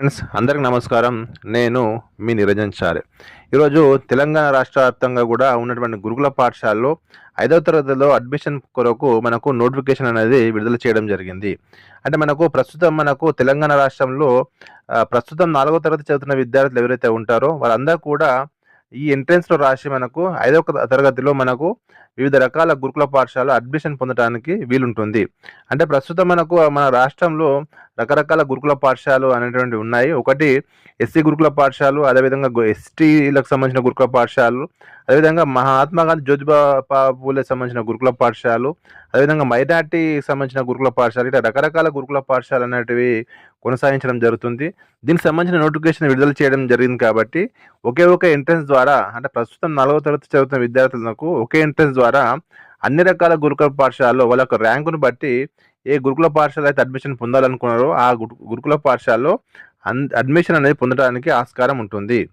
Friends అందరికి నమస్కారం. నేను మీ నిరంజన్ చారే. ఈరోజు తెలంగాణ రాష్ట్ర వ్యాప్తంగా కూడా ఉన్నటువంటి గురుకుల పాఠశాలలో ఐదవ తరగతిలో అడ్మిషన్ కొరకు మనకు నోటిఫికేషన్ అనేది విడుదల చేయడం జరిగింది. అంటే మనకు ప్రస్తుతం మనకు తెలంగాణ రాష్ట్రంలో ప్రస్తుతం నాలుగో తరగతి చదువుతున్న విద్యార్థులు ఎవరైతే ఉంటారో వాళ్ళందరూ కూడా ఈ ఎంట్రెన్స్లో రాసి మనకు ఐదవ తరగతిలో మనకు వివిధ రకాల గురుకుల పాఠశాల అడ్మిషన్ పొందడానికి వీలుంటుంది. అంటే ప్రస్తుతం మనకు మన రాష్ట్రంలో రకరకాల గురుకుల పాఠశాలలు అనేటువంటివి ఉన్నాయి. ఒకటి ఎస్సీ గురుకుల పాఠశాలలు అదేవిధంగా ఎస్టీలకు సంబంధించిన గురుకుల పాఠశాలలు అదేవిధంగా మహాత్మా గాంధీ జ్యోతిబా పూలే సంబంధించిన గురుకుల పాఠశాలలు అదేవిధంగా మైనార్టీకి సంబంధించిన గురుకుల పాఠశాలలు ఇట్లా రకరకాల గురుకుల పాఠశాలలు అనేటివి కొనసాగించడం జరుగుతుంది. దీనికి సంబంధించిన నోటిఫికేషన్ విడుదల చేయడం జరిగింది కాబట్టి ఒకే ఒక ఎంట్రన్స్ ద్వారా అంటే ప్రస్తుతం నాలుగో తరగతి చదువుతున్న విద్యార్థులకు ఒకే ఎంట్రన్స్ ద్వారా అన్ని రకాల గురుకుల పాఠశాలలో వాళ్ళ యొక్క ర్యాంకును బట్టి ఏ గురుకుల పాఠశాల అయితే అడ్మిషన్ పొందాలనుకున్నారో ఆ గురు- గురుకుల పాఠశాలలో అన్ అడ్మిషన్ అనేది పొందడానికి ఆస్కారం ఉంటుంది.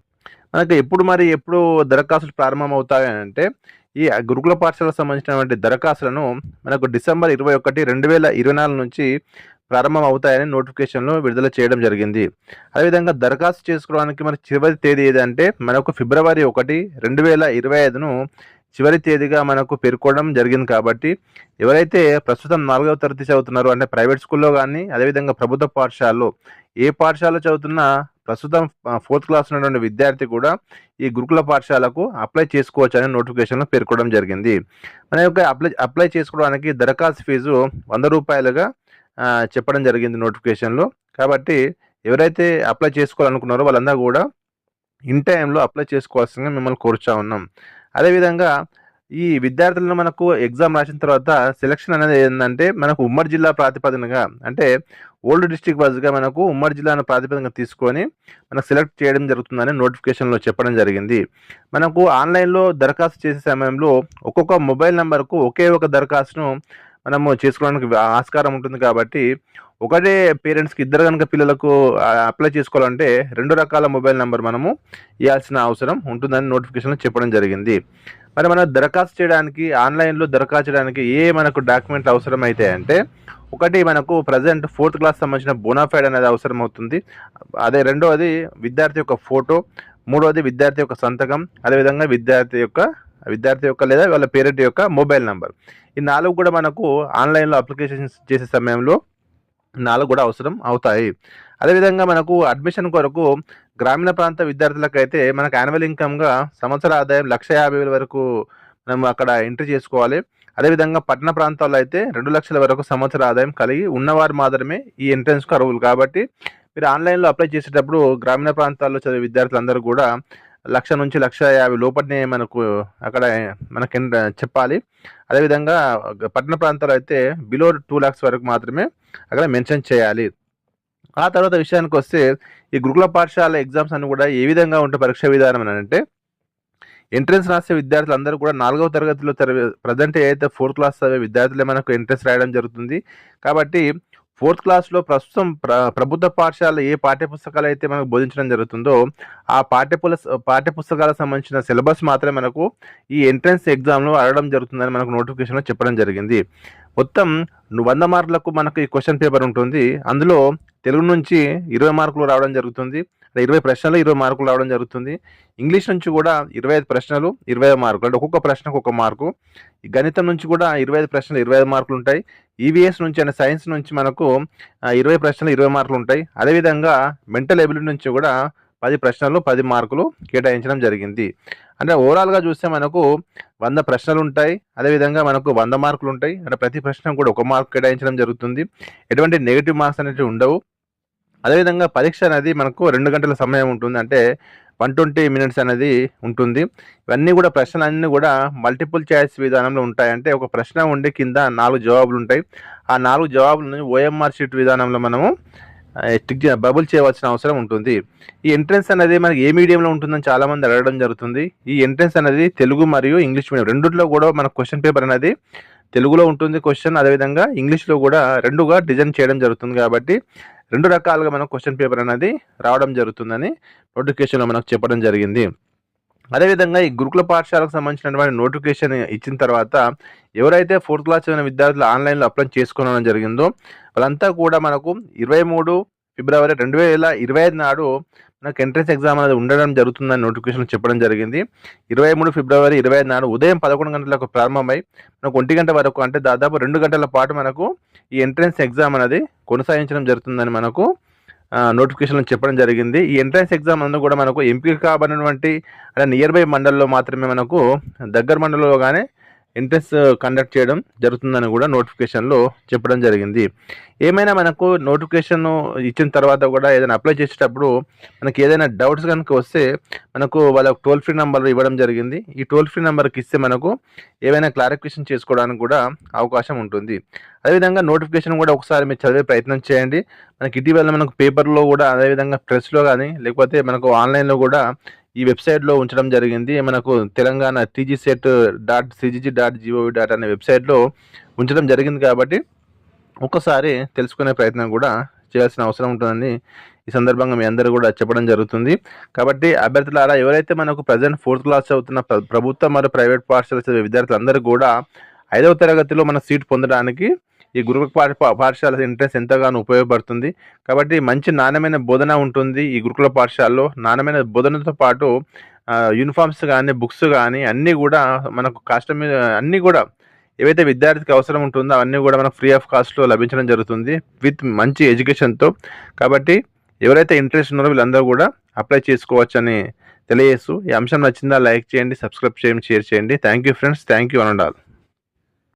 మనకి ఎప్పుడు మరి ఎప్పుడు దరఖాస్తులు ప్రారంభం అవుతాయంటే ఈ గురుకుల పాఠశాలకు సంబంధించినటువంటి దరఖాస్తులను మనకు డిసెంబర్ ఇరవై ఒకటి రెండు వేల ఇరవై నాలుగు నుంచి ప్రారంభం అవుతాయని నోటిఫికేషన్లో విడుదల చేయడం జరిగింది. అదేవిధంగా దరఖాస్తు చేసుకోవడానికి మరి చివరి తేదీ ఏదంటే మనకు ఫిబ్రవరి ఒకటి రెండు వేల ఇరవై ఐదును చివరి తేదీగా మనకు పేర్కోవడం జరిగింది కాబట్టి ఎవరైతే ప్రస్తుతం నాలుగవ తరగతి చదువుతున్నారో అంటే ప్రైవేట్ స్కూల్లో కానీ అదేవిధంగా ప్రభుత్వ పాఠశాలలో ఏ పాఠశాలలో చదువుతున్నా ప్రస్తుతం ఫోర్త్ క్లాస్ ఉన్నటువంటి విద్యార్థి కూడా ఈ గురుకుల పాఠశాలకు అప్లై చేసుకోవచ్చు నోటిఫికేషన్లో పేర్కొనడం జరిగింది. మన యొక్క అప్లై అప్లై చేసుకోవడానికి దరఖాస్తు ఫీజు వంద రూపాయలుగా చెప్పడం జరిగింది నోటిఫికేషన్లో. కాబట్టి ఎవరైతే అప్లై చేసుకోవాలనుకున్నారో వాళ్ళందరూ కూడా ఇన్ టైంలో అప్లై చేసుకోవాల్సిందిగా మిమ్మల్ని కోరుచా ఉన్నాం. అదేవిధంగా ఈ విద్యార్థులను మనకు ఎగ్జామ్ రాసిన తర్వాత సెలక్షన్ అనేది ఏంటంటే మనకు ఉమ్మడి జిల్లా ప్రాతిపదికగా అంటే ఓల్డ్ డిస్టిక్ వైజ్గా మనకు ఉమ్మడి జిల్లాను ప్రాతిపదికగా తీసుకొని మనకు సెలెక్ట్ చేయడం జరుగుతుందని నోటిఫికేషన్లో చెప్పడం జరిగింది. మనకు ఆన్లైన్లో దరఖాస్తు చేసే సమయంలో ఒక్కొక్క మొబైల్ నెంబర్కు ఒకే ఒక దరఖాస్తును మనము చేసుకోవడానికి ఆస్కారం ఉంటుంది కాబట్టి ఒకటే పేరెంట్స్కి ఇద్దరు కనుక పిల్లలకు అప్లై చేసుకోవాలంటే రెండు రకాల మొబైల్ నెంబర్ మనము ఇవ్వాల్సిన అవసరం ఉంటుందని నోటిఫికేషన్లో చెప్పడం జరిగింది. మరి మనం దరఖాస్తు చేయడానికి ఆన్లైన్లో దరఖాస్తు చేయడానికి ఏ మనకు డాక్యుమెంట్లు అవసరం అంటే ఒకటి మనకు ప్రజెంట్ ఫోర్త్ క్లాస్ సంబంధించిన బోనాఫైడ్ అనేది అవసరం అవుతుంది అదే రెండవది విద్యార్థి యొక్క ఫోటో మూడవది విద్యార్థి యొక్క సంతకం అదేవిధంగా విద్యార్థి యొక్క విద్యార్థి యొక్క లేదా వాళ్ళ పేరెంట్ యొక్క మొబైల్ నెంబర్ ఈ నాలుగు కూడా మనకు ఆన్లైన్లో అప్లికేషన్స్ చేసే సమయంలో నాలుగు కూడా అవసరం అవుతాయి. అదేవిధంగా మనకు అడ్మిషన్ కొరకు గ్రామీణ ప్రాంత విద్యార్థులకైతే మనకు యాన్యువల్ ఇన్కమ్గా సంవత్సర ఆదాయం లక్ష యాభై వేల వరకు మనం అక్కడ ఎంట్రీ చేసుకోవాలి. అదేవిధంగా పట్టణ ప్రాంతాల్లో అయితే రెండు లక్షల వరకు సంవత్సర ఆదాయం కలిగి ఉన్నవారు మాత్రమే ఈ ఎంట్రన్స్కు అర్హులు. కాబట్టి మీరు ఆన్లైన్లో అప్లై చేసేటప్పుడు గ్రామీణ ప్రాంతాల్లో చదివే విద్యార్థులందరూ కూడా లక్ష నుంచి లక్ష యాభై లోపలనే మనకు అక్కడ మనకి చెప్పాలి. అదేవిధంగా పట్టణ ప్రాంతాల్లో అయితే బిలో టూ ల్యాక్స్ వరకు మాత్రమే అక్కడ మెన్షన్ చేయాలి. ఆ తర్వాత విషయానికి వస్తే ఈ గురుకుల పాఠశాల ఎగ్జామ్స్ అన్ని కూడా ఏ విధంగా ఉంటే పరీక్ష విధానం అని అంటే ఎంట్రన్స్ రాసే విద్యార్థులందరూ కూడా నాలుగవ తరగతిలో ప్రజెంట్ ఏదైతే ఫోర్త్ క్లాస్ చదివే విద్యార్థులే మనకు ఎంట్రన్స్ రాయడం జరుగుతుంది. కాబట్టి ఫోర్త్ క్లాస్లో ప్రస్తుతం ప్ర ప్రభుత్వ పాఠశాల ఏ పాఠ్యపుస్తకాలు అయితే మనకు బోధించడం జరుగుతుందో ఆ పాఠ్యపుల పాఠ్యపుస్తకాలకు సంబంధించిన సిలబస్ మాత్రమే మనకు ఈ ఎంట్రన్స్ ఎగ్జామ్లో అడగడం జరుగుతుందని మనకు నోటిఫికేషన్లో చెప్పడం జరిగింది. మొత్తం వంద మార్కులకు మనకు ఈ క్వశ్చన్ పేపర్ ఉంటుంది. అందులో తెలుగు నుంచి ఇరవై మార్కులు రావడం జరుగుతుంది. ఇరవై ప్రశ్నలు ఇరవై మార్కులు రావడం జరుగుతుంది. ఇంగ్లీష్ నుంచి కూడా ఇరవై ఐదు ప్రశ్నలు ఇరవై ఐదు మార్కులు. అంటే ఒక్కొక్క ప్రశ్నకు ఒక మార్కు. గణితం నుంచి కూడా ఇరవై ఐదు ప్రశ్నలు ఇరవై ఐదు మార్కులు ఉంటాయి. ఈవీఎస్ నుంచి అంటే సైన్స్ నుంచి మనకు ఇరవై ప్రశ్నలు ఇరవై మార్కులు ఉంటాయి. అదేవిధంగా మెంటల్ ఎబిలిటీ నుంచి కూడా పది ప్రశ్నలు పది మార్కులు కేటాయించడం జరిగింది. అంటే ఓవరాల్గా చూస్తే మనకు వంద ప్రశ్నలు ఉంటాయి. అదేవిధంగా మనకు వంద మార్కులు ఉంటాయి. అంటే ప్రతి ప్రశ్న కూడా ఒక మార్క్ కేటాయించడం జరుగుతుంది. ఎటువంటి నెగిటివ్ మార్క్స్ అనేవి ఉండవు. అదేవిధంగా పరీక్ష అనేది మనకు రెండు గంటల సమయం ఉంటుంది. అంటే వన్ ట్వంటీ మినిట్స్ అనేది ఉంటుంది. ఇవన్నీ కూడా ప్రశ్నలు అన్నీ కూడా మల్టిపుల్ చాయిస్ విధానంలో ఉంటాయి అంటే ఒక ప్రశ్న ఉండి కింద నాలుగు జవాబులు ఉంటాయి. ఆ నాలుగు జవాబులను ఓఎంఆర్ షీట్ విధానంలో మనము టిక్ బబుల్ చేయవలసిన అవసరం ఉంటుంది. ఈ ఎంట్రన్స్ అనేది మనకి ఏ మీడియంలో ఉంటుందని చాలామంది అడగడం జరుగుతుంది. ఈ ఎంట్రన్స్ అనేది తెలుగు మరియు ఇంగ్లీష్ మీడియం రెండుట్లో కూడా మన క్వశ్చన్ పేపర్ అనేది తెలుగులో ఉంటుంది క్వశ్చన్ అదేవిధంగా ఇంగ్లీష్లో కూడా రెండుగా డిజైన్ చేయడం జరుగుతుంది కాబట్టి రెండు రకాలుగా మనకు క్వశ్చన్ పేపర్ అనేది రావడం జరుగుతుందని నోటిఫికేషన్లో మనకు చెప్పడం జరిగింది. అదేవిధంగా ఈ గురుకుల పాఠశాలకు సంబంధించినటువంటి నోటిఫికేషన్ ఇచ్చిన తర్వాత ఎవరైతే ఫోర్త్ క్లాస్ చదివిన విద్యార్థులు ఆన్లైన్లో అప్లై చేసుకోవడం జరిగిందో వాళ్ళంతా కూడా మనకు ఇరవై మూడు ఫిబ్రవరి రెండు వేల ఇరవై ఐదు నాడు మనకు ఎంట్రన్స్ ఎగ్జామ్ అనేది ఉండడం జరుగుతుందని నోటిఫికేషన్ చెప్పడం జరిగింది. ఇరవై మూడు ఫిబ్రవరి ఇరవై ఐదు నాడు ఉదయం పదకొండు గంటలకు ప్రారంభమై మనకు ఒంటి గంట వరకు అంటే దాదాపు రెండు గంటల పాటు మనకు ఈ ఎంట్రన్స్ ఎగ్జామ్ అనేది కొనసాగించడం జరుగుతుందని మనకు నోటిఫికేషన్ చెప్పడం జరిగింది. ఈ ఎంట్రన్స్ ఎగ్జామ్ అందు కూడా మనకు ఎంపిక కాబడినటువంటి అలా నియర్ బై మండల్లో మాత్రమే మనకు దగ్గర మండలంలో కానీ ఎంట్రన్స్ కండక్ట్ uh, చేయడం జరుగుతుందని కూడా నోటిఫికేషన్లో చెప్పడం జరిగింది. ఏమైనా మనకు నోటిఫికేషన్ ఇచ్చిన తర్వాత కూడా ఏదైనా అప్లై చేసేటప్పుడు మనకి ఏదైనా డౌట్స్ కనుక వస్తే మనకు వాళ్ళ టోల్ ఫ్రీ నెంబర్ ఇవ్వడం జరిగింది. ఈ టోల్ ఫ్రీ నెంబర్కి ఇస్తే మనకు ఏమైనా క్లారిఫికేషన్ చేసుకోవడానికి కూడా అవకాశం ఉంటుంది. అదేవిధంగా నోటిఫికేషన్ కూడా ఒకసారి మీరు చదివే ప్రయత్నం చేయండి. మనకి ఇటీవల మనకు పేపర్లో కూడా అదేవిధంగా ప్రెస్లో కానీ లేకపోతే మనకు ఆన్లైన్లో కూడా ఈ వెబ్సైట్లో ఉంచడం జరిగింది. మనకు Telangana TG SET dot CGG dot GOV dot అనే వెబ్సైట్లో ఉంచడం జరిగింది కాబట్టి ఒక్కసారి తెలుసుకునే ప్రయత్నం కూడా చేయాల్సిన అవసరం ఉంటుందని ఈ సందర్భంగా మీ అందరూ కూడా చెప్పడం జరుగుతుంది. కాబట్టి అభ్యర్థులారా ఎవరైతే మనకు ప్రజెంట్ ఫోర్త్ క్లాస్ చదువుతున్న ప్రభుత్వ మరియు ప్రైవేట్ పాఠశాల చదివే విద్యార్థులందరూ కూడా ఐదవ తరగతిలో మన సీట్ పొందడానికి ఈ గురుకుల పాఠ పాఠశాల ఎంట్రెన్స్ ఎంతగానో ఉపయోగపడుతుంది. కాబట్టి మంచి నాణ్యమైన బోధన ఉంటుంది ఈ గురుకుల పాఠశాలలో. నాణ్యమైన బోధనతో పాటు యూనిఫామ్స్ కానీ బుక్స్ కానీ అన్నీ కూడా మనకు కాస్ట్ మీద అన్నీ కూడా ఏవైతే విద్యార్థికి అవసరం ఉంటుందో అవన్నీ కూడా మనకు ఫ్రీ ఆఫ్ కాస్ట్లో లభించడం జరుగుతుంది విత్ మంచి ఎడ్యుకేషన్తో కాబట్టి ఎవరైతే ఇంట్రెస్ట్ ఉన్నారో వీళ్ళందరూ కూడా అప్లై చేసుకోవచ్చని తెలియజేస్తూ ఈ అంశం నచ్చిందా లైక్ చేయండి సబ్స్క్రైబ్ చేయండి షేర్ చేయండి. Thank you friends thank you అనండాల్